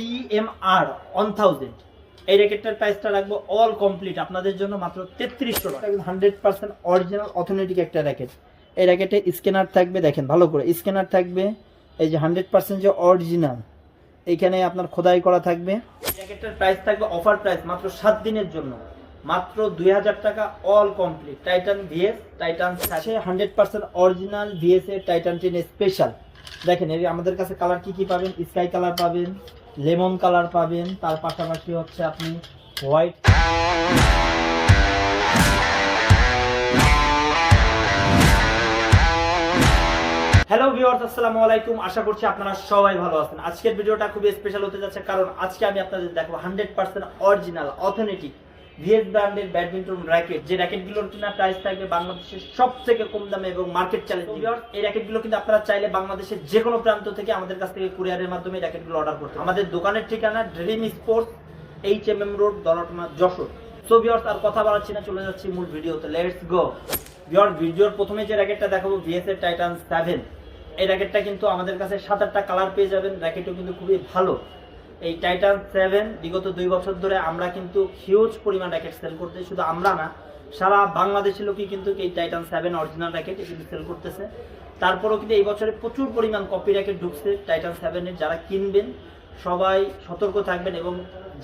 T M R one thousand এই র্যাকেটটার প্রাইসটা রাখব অল কমপ্লিট আপনাদের জন্য মাত্র তেত্রিশশো টাকা। হান্ড্রেড পার্সেন্ট অরিজিনাল অথেন্টিক একটা র্যাকেট এই র্যাকেটে স্ক্যানার থাকবে দেখেন ভালো করে স্ক্যানার থাকবে এই যে হান্ড্রেড পার্সেন্ট যে অরিজিনাল এইখানে আপনার খোদাই করা থাকবে। র্যাকেটটার প্রাইস থাকবে অফার প্রাইস মাত্র সাত দিনের জন্য। মাত্র দুই হাজার টাকা all complete Titan VS Titan আছে হান্ড্রেড পার্সেন্ট অরিজিনাল ভিএস এর টাইটান টেন স্পেশাল দেখেন এর আমাদের কাছে কালার কি কি পাবেন? স্কাই কালার পাবেন লেমন কালার পাবেন, তার পাশাপাশি হচ্ছে আপনি হোয়াইট হ্যালো ভিউয়ার্স আসসালামু আলাইকুম। আশা করছি আপনারা সবাই ভালো আছেন। আজকের ভিডিওটা খুবই স্পেশাল হতে যাচ্ছে, কারণ আজকে আমি আপনাদের দেখাবো hundred percent original authentic VS ব্র্যান্ডের ব্যাডমিন্টন র্যাকেট, যে র্যাকেটগুলোর কিনা প্রাইস থাকবে বাংলাদেশের সব থেকে কম দামে এবং মার্কেট চ্যালেঞ্জ এই র্যাকেটগুলো কিন্তু আপনারা চাইলে বাংলাদেশের যে কোনো প্রান্ত থেকে আমাদের কাছ থেকে কুরিয়ারের মাধ্যমে র্যাকেটগুলো অর্ডার করতে আমাদের দোকানের ঠিকানা dream sports H M M road দলটনা Jessore. So viewers আর কথা বাড়াচ্ছি না, চলে যাচ্ছি মূল ভিডিওতে। লেটস গো ভিউয়ার ভিডিওর প্রথমে যে র্যাকেটটা দেখাবো ভিএস এর টাইটান সেভেন এই র্যাকেটটা কিন্তু আমাদের কাছে সাত আটটা কালার পেয়ে যাবেন। র্যাকেটও কিন্তু খুবই ভালো। এই টাইটান সেভেন বিগত দুই বছর ধরে আমরা কিন্তু হিউজ পরিমাণ র্যাকেট সেল করতে শুধু আমরা না, সারা বাংলাদেশের লোকই কিন্তু এই টাইটান সেভেন অরিজিনাল র্যাকেট কিন্তু সেল করতেছে। তারপরেও কিন্তু এই বছরে প্রচুর পরিমাণ কপি র্যাকেট ঢুকছে টাইটান সেভেনের যারা কিনবেন, সবাই সতর্ক থাকবেন এবং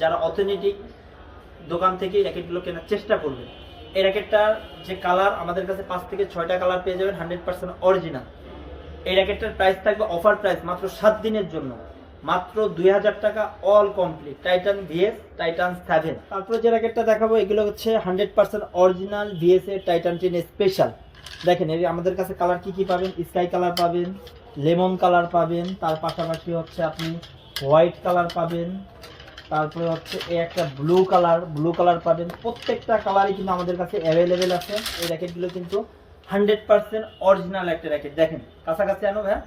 যারা অথেন্টিক দোকান থেকে র্যাকেটগুলো কেনার চেষ্টা করবেন। এই র্যাকেটটার যে কালার আমাদের কাছে পাঁচ থেকে ছয়টা কালার পেয়ে যাবেন হান্ড্রেড পার্সেন্ট অরিজিনাল এই র্যাকেটটার প্রাইস থাকবে অফার প্রাইস মাত্র সাত দিনের জন্য। মাত্র দুই হাজার টাকা all complete Titan VS Titan seven তারপরে যে র্যাকেটটা দেখাবো, এগুলো হচ্ছে হান্ড্রেড পার্সেন্ট অরিজিনাল ভিএস এর টাইটান টেন স্পেশাল দেখেন এর আমাদের কাছে কালার কি কি পাবেন? স্কাই কালার পাবেন লেমন কালার পাবেন, তার পাশাপাশি হচ্ছে আপনি হোয়াইট কালার পাবেন, তারপরে হচ্ছে এই একটা ব্লু কালার ব্লু কালার পাবেন। প্রত্যেকটা কালারই কিন্তু আমাদের কাছে অ্যাভেলেবেল আছে। এই র্যাকেটগুলো কিন্তু হান্ড্রেড পার্সেন্ট অরিজিনাল একটা র্যাকেট দেখেন, কাছাকাছি আনো ভাই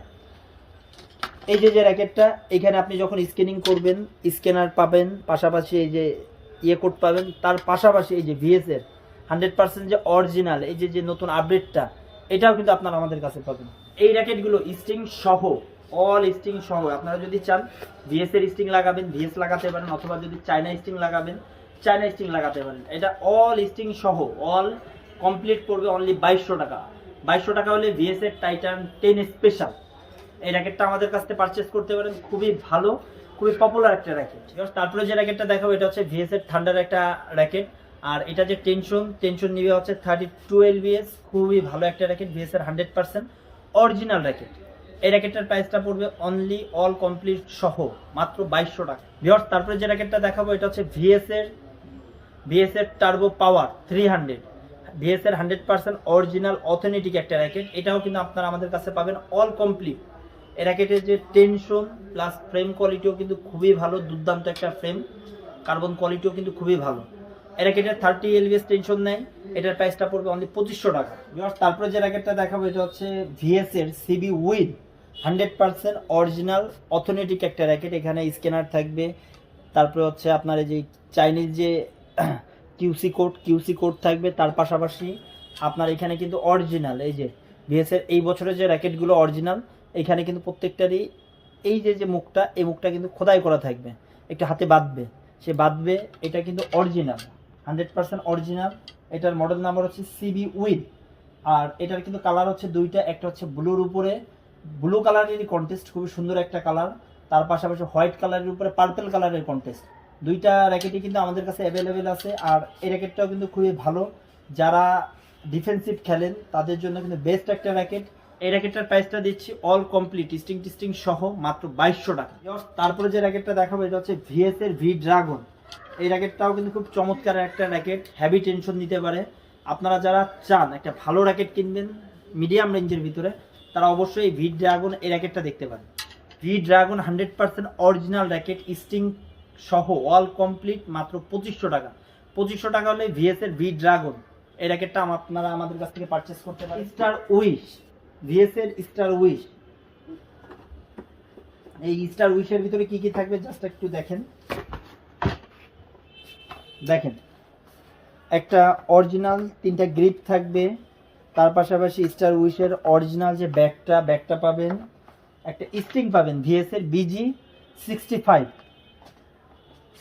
এই যে যে র্যাকেটটা এখানে আপনি যখন স্ক্যানিং করবেন স্ক্যানার পাবেন, পাশাপাশি এই যে ইয়ে কোড পাবেন, তার পাশাপাশি এই যে ভিএস এর হান্ড্রেড পার্সেন্ট যে অরিজিনাল এই যে যে নতুন আপডেটটা এটাও কিন্তু আপনারা আমাদের কাছে পাবেন। এই র্যাকেটগুলো স্টিং সহ অল স্টিং সহ, আপনারা যদি চান ভিএস এর লাগাবেন ভিএস লাগাতে পারেন, অথবা যদি চায়না স্টিং লাগাবেন চায়না স্টিং লাগাতে পারেন। এটা অল স্টিং সহ অল কমপ্লিট পড়বে অনলি বাইশশো টাকা। বাইশশো টাকা হলে ভিএস এর টাইটান টেন স্পেশাল এই র্যাকেটটা আমাদের কাছ থেকে পারচেস করতে পারেন। খুবই ভালো, খুবই পপুলার একটা র্যাকেট তারপরে যে র্যাকেটটা দেখাবো, এটা হচ্ছে ভিএস এর ঠান্ডার একটা র্যাকেট আর এটা যে টেনশন টেনশন নিবে হচ্ছে থার্টি টু এলবিএস খুবই ভালো একটা র্যাকেট ভিএস এর হান্ড্রেড পার্সেন্ট অরিজিনাল র্যাকেট এই র্যাকেটটার প্রাইসটা পড়বে অনলি অল কমপ্লিট সহ, মাত্র বাইশশো টাকা। ভিওর্স তারপরে যে র্যাকেটটা দেখাবো, এটা হচ্ছে ভিএস এর ভিএস এর turbo power three hundred VS এর হান্ড্রেড পার্সেন্ট অরিজিনাল অথেন্টিক একটা র্যাকেট এটাও কিন্তু আপনারা আমাদের কাছে পাবেন অল কমপ্লিট এই র্যাকেটের যে টেনশন প্লাস ফ্রেম কোয়ালিটিও কিন্তু খুবই ভালো, দুর্দান্ত একটা ফ্রেম কার্বন কোয়ালিটিও কিন্তু খুবই ভালো। এই র্যাকেটের থার্টি এলবিএস টেনশন নেয়, এটার প্রাইসটা পড়বে অনলি পঁচিশশো টাকা। তারপরে যে র্যাকেটটা দেখাবো, এটা হচ্ছে ভিএস এর CB with hundred percent original authentic একটা র্যাকেট এখানে স্ক্যানার থাকবে। তারপরে হচ্ছে আপনার এই যে চাইনিজ যে কিউসি কোড কিউসি কোড থাকবে, তার পাশাপাশি আপনার এখানে কিন্তু অরিজিনাল এই যে ভিএস এর এই বছরের যে র্যাকেটগুলো অরিজিনাল এখানে কিন্তু প্রত্যেকটারই এই যে যে মুখটা, এই মুখটা কিন্তু খোদাই করা থাকবে। একটু হাতে বাঁধবে। সে বাঁধবে, এটা কিন্তু অরিজিনাল হান্ড্রেড পার্সেন্ট অরিজিনাল এটার মডেল নাম্বার হচ্ছে সিবি উইথ আর এটার কিন্তু কালার হচ্ছে দুইটা, একটা হচ্ছে ব্লুর উপরে। ব্লু কালারেরই কন্টেস্ট খুবই সুন্দর একটা কালার তার পাশাপাশি হোয়াইট কালারের উপরে পার্পল কালারের কন্টেস্ট দুইটা র্যাকেটই কিন্তু আমাদের কাছে অ্যাভেলেবেল আছে। আর এই র্যাকেটটাও কিন্তু খুবই ভালো। যারা ডিফেন্সিভ খেলেন, তাদের জন্য কিন্তু বেস্ট একটা র্যাকেট এই র্যাকেটটার প্রাইসটা দিচ্ছি অল কমপ্লিট স্টিং টিস্টিং সহ মাত্র বাইশশো টাকা। তারপরে যে র্যাকেটটা দেখাবো, এটা হচ্ছে ভিএস এর ভি ড্রাগন এই র্যাকেটটাও কিন্তু খুব চমৎকার একটা র্যাকেট হ্যাভি টেনশন নিতে পারে। আপনারা যারা চান একটা ভালো র্যাকেট কিনবেন মিডিয়াম রেঞ্জের ভিতরে, তারা অবশ্যই এই ভি ড্রাগন এই র্যাকেটটা দেখতে পারেন। V dragon hundred percent original racket string সহ অল কমপ্লিট মাত্র পঁচিশশো টাকা। পঁচিশশো টাকা হলে ভিএস এর ভি ড্রাগন এই র্যাকেটটা আপনারা আমাদের কাছ থেকে পারচেস করতে পারেন। স্টার উইশ ভিএস এর স্টার উইশ এই স্টার উইশের ভিতরে কি কি থাকবে জাস্ট একটু দেখেন। দেখেন, একটা অরিজিনাল তিনটা গ্রিপ থাকবে, তার পাশাপাশি স্টার উইশের অরিজিনাল যে ব্যাগটা ব্যাগটা পাবেন, একটা স্ট্রিং পাবেন ভিএস এর বিজি সিক্সটি ফাইভ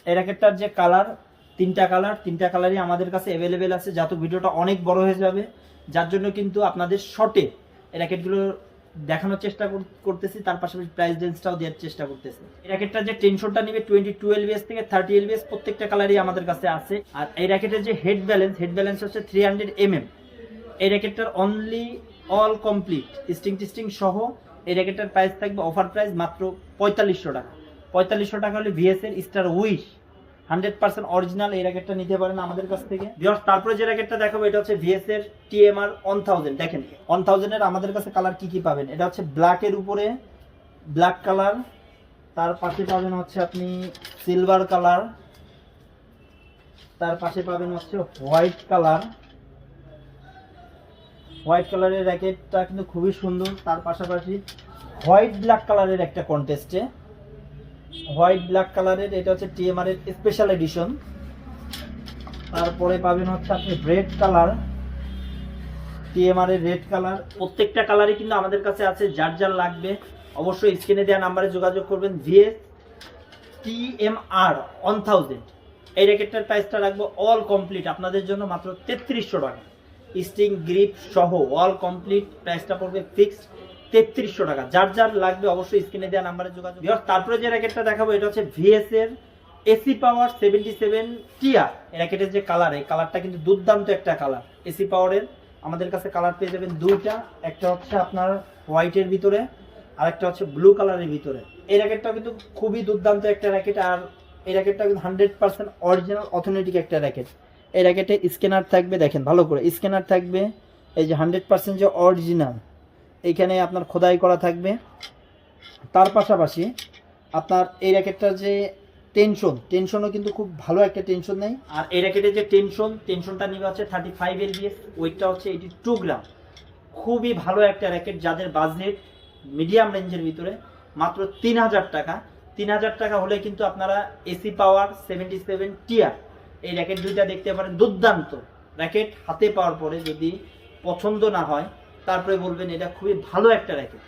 এই র্যাকেটটার যে কালার, তিনটা কালার, তিনটা কালারই আমাদের কাছে অ্যাভেলেবেল আছে, যাতে ভিডিওটা অনেক বড় হয়ে যাবে, যার জন্য কিন্তু আপনাদের শর্টে র্যাকেটগুলো দেখানোর চেষ্টা কর- করতেছি, তার পাশাপাশি প্রাইস রেঞ্জটাও দেওয়ার চেষ্টা করতেছি। এই র্যাকেটটার যে টেনশনটা নিবে টোয়েন্টি টু এলবিএস থেকে থার্টি এলবিএস প্রত্যেকটা কালারই আমাদের কাছে আছে। আর এই র্যাকেটের যে হেড ব্যালেন্স হেড ব্যালেন্স হচ্ছে থ্রি হান্ড্রেড এমএম এই র্যাকেটটার অনলি অল কমপ্লিট স্টিং টিস্টিং সহ এই র্যাকেটটার প্রাইস থাকবে অফার প্রাইস মাত্র পঁয়তাল্লিশশো টাকা। পঁয়তাল্লিশশো টাকা হলে ভিএস এর star wish hundred percent original এই র্যাকেটটা নিতে পারেন আমাদের কাছ থেকে। তারপরে যে র্যাকেটটা দেখাবো, এটা হচ্ছে ভিএস এর টিএমআর ওয়ান থাউজেন্ড দেখেন ওয়ান থাউজেন্ডের আমাদের কাছে কালার কি কি পাবেন? এটা হচ্ছে ব্ল্যাকের উপরে ব্ল্যাক কালার তার পাশে পাবেন হচ্ছে আপনি সিলভার কালার তার পাশে পাবেন হচ্ছে হোয়াইট কালার হোয়াইট কালারের র্যাকেটটা কিন্তু খুবই সুন্দর, তার পাশাপাশি হোয়াইট ব্ল্যাক কালারের একটা কন্টেস্টে হোয়াইট, ব্ল্যাক কালারের, এটা হচ্ছে টিএমআর এর স্পেশাল এডিশন তারপরে পাবেন হচ্ছে আপনি রেড কালার টিএমআর এর রেড কালার। প্রত্যেকটা কালারই কিন্তু আমাদের কাছে আছে, যার যার লাগবে। অবশ্যই স্ক্রিনে দেওয়া নাম্বারে যোগাযোগ করবেন, ভিএস টিএমআর ওয়ান থাউজেন্ড এই র্যাকেটটার প্রাইসটা রাখব অল কমপ্লিট আপনাদের জন্য মাত্র তেত্রিশশো টাকা। স্টিং গ্রিপ সহ অল কমপ্লিট প্রাইসটা পড়বে ফিক্সড তেত্রিশশো টাকা। যার যার লাগবে অবশ্যই স্ক্রিনে দেওয়া নাম্বারে যোগাযোগ তারপরে যে র্যাকেটটা দেখাবো, এটা হচ্ছে ভিএস এর AC power seventy seven TR র্যাকেটের যে কালার এই কালারটা কিন্তু দুর্দান্ত একটা কালার এসি পাওয়ারের আমাদের কাছে কালার পেয়ে যাবেন দুইটা। একটা হচ্ছে আপনার হোয়াইটের ভিতরে আর একটা হচ্ছে ব্লু কালারের ভিতরে। এই র্যাকেটটা কিন্তু খুবই দুর্দান্ত একটা র্যাকেট আর এই র্যাকেটটা কিন্তু হান্ড্রেড পার্সেন্ট অরিজিনাল অথেন্টিক একটা র্যাকেট এই র্যাকেটে স্ক্যানার থাকবে, দেখেন ভালো করে। স্ক্যানার থাকবে, এই যে হান্ড্রেড পার্সেন্ট যে অরিজিনাল এইখানে আপনার খোদাই করা থাকবে। তার পাশাপাশি আপনার এই র্যাকেটটার যে টেনশন টেনশনও কিন্তু খুব ভালো একটা টেনশন নেই। আর এই র্যাকেটের যে টেনশন টেনশনটা নিবে হচ্ছে থার্টি ফাইভ এলবিএস ওয়েটটা হচ্ছে এইটি টু গ্রাম খুবই ভালো একটা র্যাকেট যাদের বাজেট মিডিয়াম রেঞ্জের ভিতরে, মাত্র তিন হাজার টাকা। তিন হাজার টাকা হলে কিন্তু আপনারা AC power seventy seven TR এই র্যাকেট দুইটা দেখতে পারেন। দুর্দান্ত র্যাকেট হাতে পাওয়ার পরে যদি পছন্দ না হয় তারপরে বলবেন, এটা খুবই ভালো একটা র্যাকেট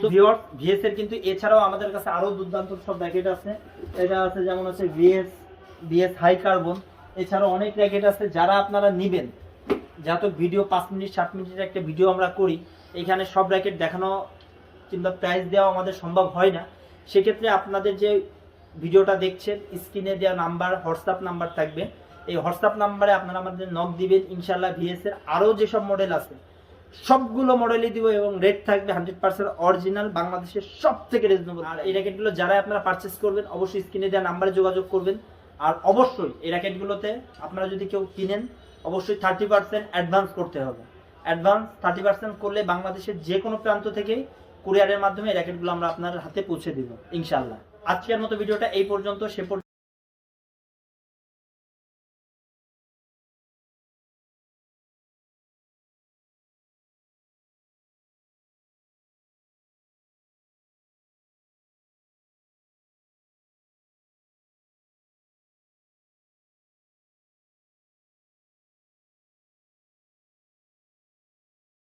তো ভিওর ভিএস এর কিন্তু এছাড়াও আমাদের কাছে আরও দুর্দান্ত সব র্যাকেট আছে। এটা আছে যেমন হচ্ছে ভিএস ভিএস হাই কার্বন এছাড়াও অনেক র্যাকেট আছে যারা আপনারা নিবেন। যত ভিডিও পাঁচ মিনিট, সাত মিনিটের একটা ভিডিও আমরা করি। এখানে সব র্যাকেট দেখানো কিংবা প্রাইস দেওয়া আমাদের সম্ভব হয় না। সেক্ষেত্রে আপনাদের যে ভিডিওটা দেখছেন স্ক্রিনে দেওয়া নাম্বার হোয়াটসঅ্যাপ নাম্বার থাকবে। এই হোয়াটসঅ্যাপ নাম্বারে আপনারা আমাদের নক দিবেন। ইনশাল্লাহ ভিএস এর আরও যেসব মডেল আছে সবগুলো মডেলই দিব এবং রেট থাকবে হান্ড্রেড পার্সেন্ট অরিজিনাল বাংলাদেশের সব থেকে রিজনেবল আর এই র্যাকেটগুলো যারা আপনারা পারচেস করবেন, অবশ্যই স্ক্রিনে দেওয়া নাম্বারে যোগাযোগ করবেন। আর অবশ্যই এই র্যাকেটগুলোতে আপনারা যদি কেউ কিনেন, অবশ্যই থার্টি পার্সেন্ট অ্যাডভান্স করতে হবে। অ্যাডভান্স থার্টি পার্সেন্ট করলে বাংলাদেশের যে কোনো প্রান্ত থেকেই কুরিয়ারের মাধ্যমে এই র্যাকেটগুলো আমরা আপনার হাতে পৌঁছে দিব ইনশাল্লাহ আজকের মতো ভিডিওটা এই পর্যন্ত, সে পর্যন্ত